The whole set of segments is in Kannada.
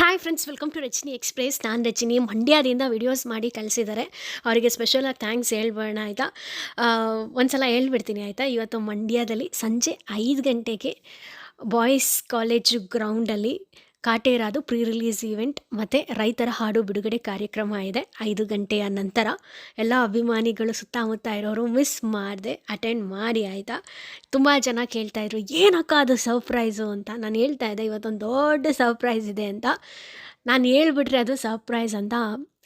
Hi friends welcome to Rachani express ನಾನು ರಚನಿ ಮಂಡ್ಯದಿಂದ ವಿಡಿಯೋಸ್ ಮಾಡಿ ಕಳಿಸಿದ್ದಾರೆ ಅವರಿಗೆ ಸ್ಪೆಷಲಾಗಿ ಥ್ಯಾಂಕ್ಸ್ ಹೇಳ್ಬೋಣ ಆಯಿತಾ? ಒಂದು ಸಲ ಹೇಳ್ಬಿಡ್ತೀನಿ ಆಯಿತಾ? ಇವತ್ತು ಮಂಡ್ಯದಲ್ಲಿ ಸಂಜೆ ಐದು ಗಂಟೆಗೆ ಬಾಯ್ಸ್ ಕಾಲೇಜು ಗ್ರೌಂಡಲ್ಲಿ ಕಾಟೇರಾದು ಪ್ರೀ ರಿಲೀಸ್ ಈವೆಂಟ್ ಮತ್ತು ರೈತರ ಹಾಡು ಬಿಡುಗಡೆ ಕಾರ್ಯಕ್ರಮ ಇದೆ. ಐದು ಗಂಟೆಯ ನಂತರ ಎಲ್ಲ ಅಭಿಮಾನಿಗಳು ಸುತ್ತಮುತ್ತ ಇರೋರು ಮಿಸ್ ಮಾಡಿದೆ ಅಟೆಂಡ್ ಮಾಡಿ ಆಯಿತಾ? ತುಂಬ ಜನ ಕೇಳ್ತಾಯಿದ್ರು ಏನಕ್ಕ ಅದು ಸರ್ಪ್ರೈಸು ಅಂತ. ನಾನು ಹೇಳ್ತಾ ಇದ್ದೆ, ಇವತ್ತೊಂದು ದೊಡ್ಡ ಸರ್ಪ್ರೈಸ್ ಇದೆ ಅಂತ. ನಾನು ಹೇಳ್ಬಿಟ್ರೆ ಅದು ಸರ್ಪ್ರೈಸ್ ಅಂತ.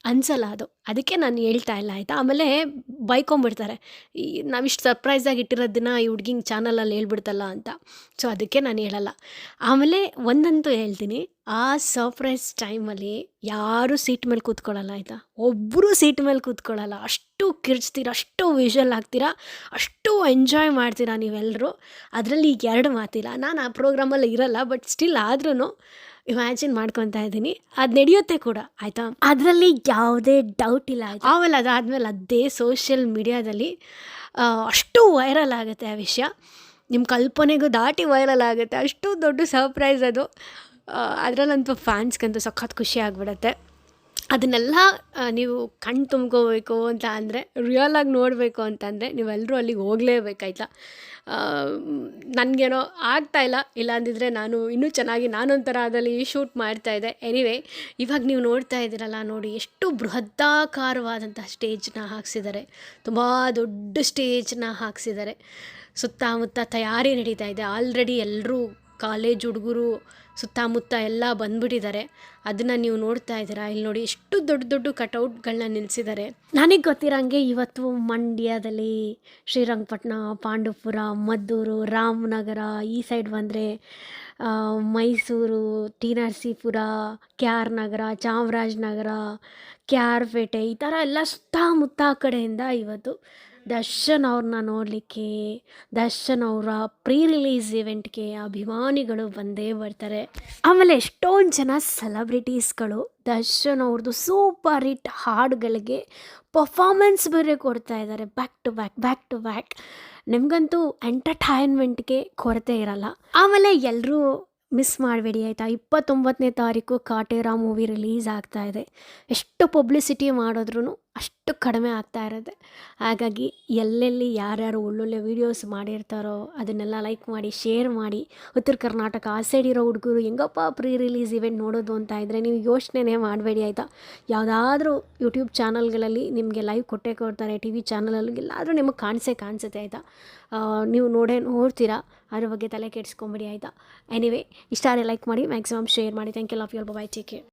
ಅನ್ಸಲ್ಲ ಅದು. ಅದಕ್ಕೆ ನಾನು ಹೇಳ್ತಾ ಇಲ್ಲ, ಆಯಿತಾ? ಆಮೇಲೆ ಬೈಕೊಂಬಿಡ್ತಾರೆ ಈ ನಾವಿಷ್ಟು ಇಟ್ಟಿರೋ ಇಟ್ಟಿರೋದನ್ನ ಈ ಹುಡ್ಗಿಂಗೆ ಚಾನಲಲ್ಲಿ ಹೇಳ್ಬಿಡ್ತಲ್ಲ ಅಂತ. ಸೊ ಅದಕ್ಕೆ ನಾನು ಹೇಳಲ್ಲ. ಆಮೇಲೆ ಒಂದಂತೂ ಹೇಳ್ತೀನಿ. ಆ ಸರ್ಪ್ರೈಸ್ ಟೈಮಲ್ಲಿ ಯಾರೂ ಸೀಟ್ ಮೇಲೆ ಕೂತ್ಕೊಳ್ಳಲ್ಲ ಆಯಿತಾ? ಒಬ್ಬರು ಸೀಟ್ ಮೇಲೆ ಕೂತ್ಕೊಳ್ಳಲ್ಲ ಅಷ್ಟು ಕಿರ್ಚ್ತೀರ, ಅಷ್ಟು ವಿಷಲ್ ಆಗ್ತೀರಾ ಅಷ್ಟು ಎಂಜಾಯ್ ಮಾಡ್ತೀರಾ ನೀವೆಲ್ಲರೂ ಅದರಲ್ಲಿ ಈಗ ಎರಡು ಮಾತಿಲ್ಲ. ನಾನು ಆ ಪ್ರೋಗ್ರಾಮಲ್ಲಿ ಇರಲ್ಲ ಬಟ್ ಸ್ಟಿಲ್ ಆದ್ರೂ ಇಮ್ಯಾಜಿನ್ ಮಾಡ್ಕೊತಾ ಇದ್ದೀನಿ. ಅದು ನಡೆಯುತ್ತೆ ಕೂಡ ಆಯಿತಾ? ಅದರಲ್ಲಿ ಯಾವುದೇ ಡೌಟ್ ಇಲ್ಲ ಆಯಿತಾ ಆಮೇಲೆ ಅದಾದಮೇಲೆ ಅದೇ ಸೋಷಿಯಲ್ ಮೀಡಿಯಾದಲ್ಲಿ ಅಷ್ಟು ವೈರಲ್ ಆಗುತ್ತೆ ಆ ವಿಷಯ. ನಿಮ್ಮ ಕಲ್ಪನೆಗೂ ದಾಟಿ ವೈರಲ್ ಆಗುತ್ತೆ. ಅಷ್ಟು ದೊಡ್ಡ ಸರ್ಪ್ರೈಸ್ ಅದು. ಅದರಲ್ಲಂತೂ ಫ್ಯಾನ್ಸ್ಗಂತೂ ಸಖತ್ ಖುಷಿ ಆಗಿಬಿಡುತ್ತೆ. ಅದನ್ನೆಲ್ಲ ನೀವು ಕಣ್ಣು ತುಂಬ್ಕೋಬೇಕು ಅಂತ ಅಂದರೆ ರಿಯಲಾಗಿ ನೋಡಬೇಕು ಅಂತಂದರೆ ನೀವೆಲ್ಲರೂ ಅಲ್ಲಿಗೆ ಹೋಗಲೇಬೇಕಾಯ್ತಾ? ನನಗೇನೋ ಆಗ್ತಾಯಿಲ್ಲ ಇಲ್ಲ. ಅಂದಿದ್ರೆ ನಾನು ಇನ್ನೂ ಚೆನ್ನಾಗಿ ನಾನೊಂಥರ ಅದರಲ್ಲಿ ಶೂಟ್ ಮಾಡ್ತಾ ಮಾಡ್ತಾಯಿದ್ದೆ ಎನಿವೇ ಇವಾಗ ನೀವು ನೋಡ್ತಾ ಇದ್ದೀರಲ್ಲ ನೋಡಿ, ಎಷ್ಟು ಬೃಹದಾಕಾರವಾದಂಥ ಸ್ಟೇಜ್ನ ಹಾಕ್ಸಿದ್ದಾರೆ. ತುಂಬ ದೊಡ್ಡ ಸ್ಟೇಜ್ನ ಹಾಕ್ಸಿದ್ದಾರೆ. ಸುತ್ತಮುತ್ತ ತಯಾರಿ ನಡೀತಾ ಇದೆ. ಆಲ್ರೆಡಿ ಎಲ್ಲರೂ ಕಾಲೇಜ್ ಹುಡುಗರು, ಸುತ್ತಮುತ್ತ ಎಲ್ಲ ಬಂದ್ಬಿಟ್ಟಿದ್ದಾರೆ. ಅದನ್ನು ನೀವು ನೋಡ್ತಾ ಇದ್ದೀರಾ? ಇಲ್ಲಿ ನೋಡಿ ಎಷ್ಟು ದೊಡ್ಡ ದೊಡ್ಡ ಕಟೌಟ್ಗಳನ್ನ ನಿಲ್ಲಿಸಿದ್ದಾರೆ ನನಗೆ ಗೊತ್ತಿರೋಂಗೆ ಇವತ್ತು ಮಂಡ್ಯದಲ್ಲಿ ಶ್ರೀರಂಗಪಟ್ಟಣ ಪಾಂಡುಪುರ, ಮದ್ದೂರು, ರಾಮನಗರ ಈ ಸೈಡ್ ಬಂದರೆ Mysuru T Narasipura K R Nagara, Chamarajanagara, K R Pete ಈ ಥರ ಎಲ್ಲ ಸುತ್ತಮುತ್ತ ಕಡೆಯಿಂದ ಇವತ್ತು ದರ್ಶನ್ ಅವ್ರನ್ನ ನೋಡಲಿಕ್ಕೆ, ದರ್ಶನ್ ಅವರ ಪ್ರೀ ರಿಲೀಸ್ ಇವೆಂಟ್ಗೆ ಅಭಿಮಾನಿಗಳು ಬಂದೇ ಬರ್ತಾರೆ. ಆಮೇಲೆ ಎಷ್ಟೊಂದು ಜನ ಸೆಲೆಬ್ರಿಟೀಸ್ಗಳು ದರ್ಶನ್ ಅವ್ರದ್ದು ಸೂಪರ್ ಹಿಟ್ ಹಾಡುಗಳಿಗೆ ಪರ್ಫಾಮೆನ್ಸ್ ಬೇರೆ ಕೊಡ್ತಾ ಇದ್ದಾರೆ back to back back to back. ನಿಮಗಂತೂ ಎಂಟರ್ಟೈನ್ಮೆಂಟ್ಗೆ ಕೊರತೆ ಇರಲ್ಲ. ಆಮೇಲೆ ಎಲ್ಲರೂ ಮಿಸ್ ಮಾಡಬೇಡಿ ಆಯಿತಾ? ಇಪ್ಪತ್ತೊಂಬತ್ತನೇ ತಾರೀಕು ಕಾಟೇರಾ ಮೂವಿ ರಿಲೀಸ್ ಆಗ್ತಾ ಇದೆ. ಎಷ್ಟು ಪಬ್ಲಿಸಿಟಿ ಮಾಡಿದ್ರೂ ಅಷ್ಟು ಕಡಿಮೆ ಆಗ್ತಾ ಇರುತ್ತೆ ಹಾಗಾಗಿ ಎಲ್ಲೆಲ್ಲಿ ಯಾರ್ಯಾರು ಒಳ್ಳೊಳ್ಳೆ ವೀಡಿಯೋಸ್ ಮಾಡಿರ್ತಾರೋ ಅದನ್ನೆಲ್ಲ ಲೈಕ್ ಮಾಡಿ ಶೇರ್ ಮಾಡಿ, ಉತ್ತರ ಕರ್ನಾಟಕ ಆ ಸೈಡ್ ಇರೋ ಹುಡುಗರು ಹೆಂಗಪ್ಪ ಪ್ರೀ ರಿಲೀಸ್ ಇವೆಂಟ್ ನೋಡೋದು ಅಂತ ಇದ್ದರೆ ನೀವು ಯೋಚನೆನೇ ಮಾಡಬೇಡಿ ಆಯಿತಾ? ಯಾವುದಾದ್ರೂ ಯೂಟ್ಯೂಬ್ ಚಾನಲ್ಗಳಲ್ಲಿ ನಿಮಗೆ ಲೈವ್ ಕೊಟ್ಟೆ ಕೊಡ್ತಾರೆ ಟಿ ವಿ ಚಾನಲಲ್ಲಿ ಎಲ್ಲಾದರೂ ನಿಮಗೆ ಕಾಣಿಸೇ ಕಾಣಿಸುತ್ತೆ ಆಯಿತಾ? ನೀವು ನೋಡೇ ನೋಡ್ತೀರಾ? ಅದ್ರ ಬಗ್ಗೆ ತಲೆ ಕೆಡಿಸ್ಕೊಂಬಿಡಿ ಆಯಿತಾ? ಎನಿವೇ ಇಷ್ಟಾರೆ ಲೈಕ್ ಮಾಡಿ ಮ್ಯಾಕ್ಸಿಮಮ್ ಶೇರ್ ಮಾಡಿ. Thank you love you bye take care